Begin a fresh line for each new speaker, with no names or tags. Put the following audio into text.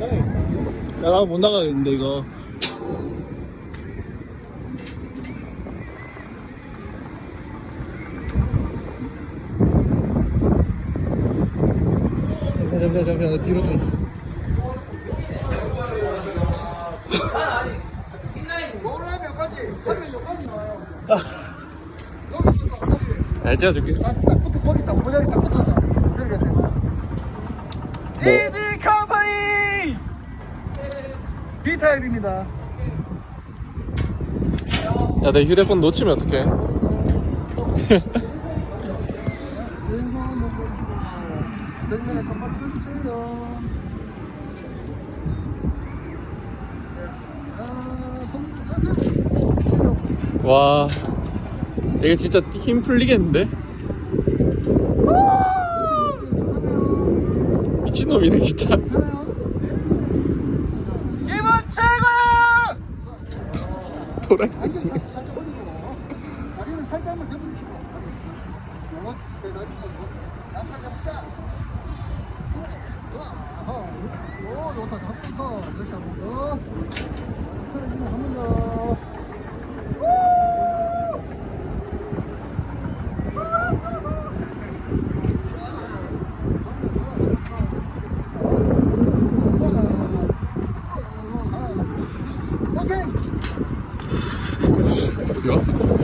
야, 나 못 나가겠는데, 이거. 잠깐, 나 뒤로 좀. 잘 찍어줄게.
딱, 딱 붙어 거기 딱 모자리 딱 붙어서 그대로 계세요 이지 컴퍼니 B타입입니다
야, 내 휴대폰 놓치면 어떡해? 와, 이게 진짜 힘 풀리겠는데? 미친놈이네, 진짜.
도락새끼네 살짝 올리고 다리는 살짝 한번 접어주시고 요거 스페이드 양팔 잡자 오 좋다 よ。